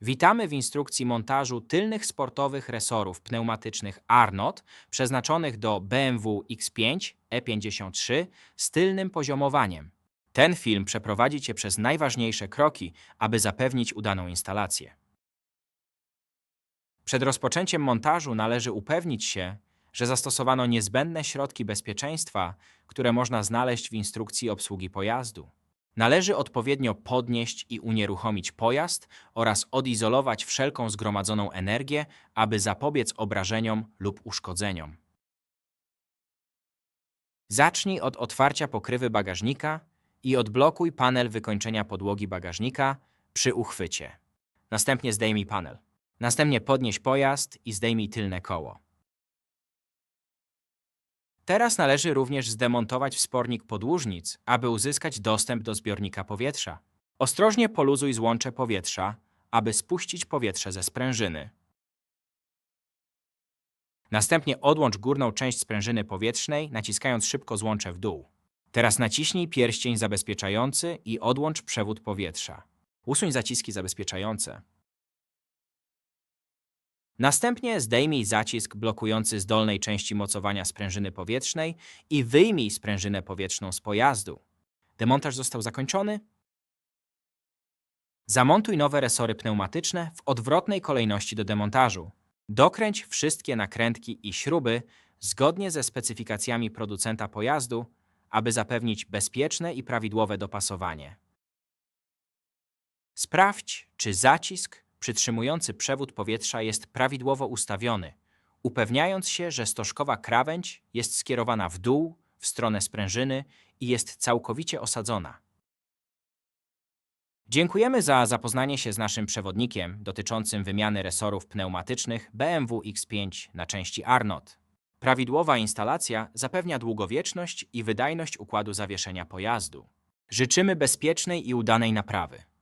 Witamy w instrukcji montażu tylnych sportowych resorów pneumatycznych Arnott przeznaczonych do BMW X5 E53 z tylnym poziomowaniem. Ten film przeprowadzi Cię przez najważniejsze kroki, aby zapewnić udaną instalację. Przed rozpoczęciem montażu należy upewnić się, że zastosowano niezbędne środki bezpieczeństwa, które można znaleźć w instrukcji obsługi pojazdu. Należy odpowiednio podnieść i unieruchomić pojazd oraz odizolować wszelką zgromadzoną energię, aby zapobiec obrażeniom lub uszkodzeniom. Zacznij od otwarcia pokrywy bagażnika i odblokuj panel wykończenia podłogi bagażnika przy uchwycie. Następnie zdejmij panel. Następnie podnieś pojazd i zdejmij tylne koło. Teraz należy również zdemontować wspornik podłużnic, aby uzyskać dostęp do zbiornika powietrza. Ostrożnie poluzuj złącze powietrza, aby spuścić powietrze ze sprężyny. Następnie odłącz górną część sprężyny powietrznej, naciskając szybko złącze w dół. Teraz naciśnij pierścień zabezpieczający i odłącz przewód powietrza. Usuń zaciski zabezpieczające. Następnie zdejmij zacisk blokujący z dolnej części mocowania sprężyny powietrznej i wyjmij sprężynę powietrzną z pojazdu. Demontaż został zakończony. Zamontuj nowe resory pneumatyczne w odwrotnej kolejności do demontażu. Dokręć wszystkie nakrętki i śruby zgodnie ze specyfikacjami producenta pojazdu, aby zapewnić bezpieczne i prawidłowe dopasowanie. Sprawdź, czy zacisk przytrzymujący przewód powietrza jest prawidłowo ustawiony, upewniając się, że stożkowa krawędź jest skierowana w dół, w stronę sprężyny i jest całkowicie osadzona. Dziękujemy za zapoznanie się z naszym przewodnikiem dotyczącym wymiany resorów pneumatycznych BMW X5 na części Arnott. Prawidłowa instalacja zapewnia długowieczność i wydajność układu zawieszenia pojazdu. Życzymy bezpiecznej i udanej naprawy.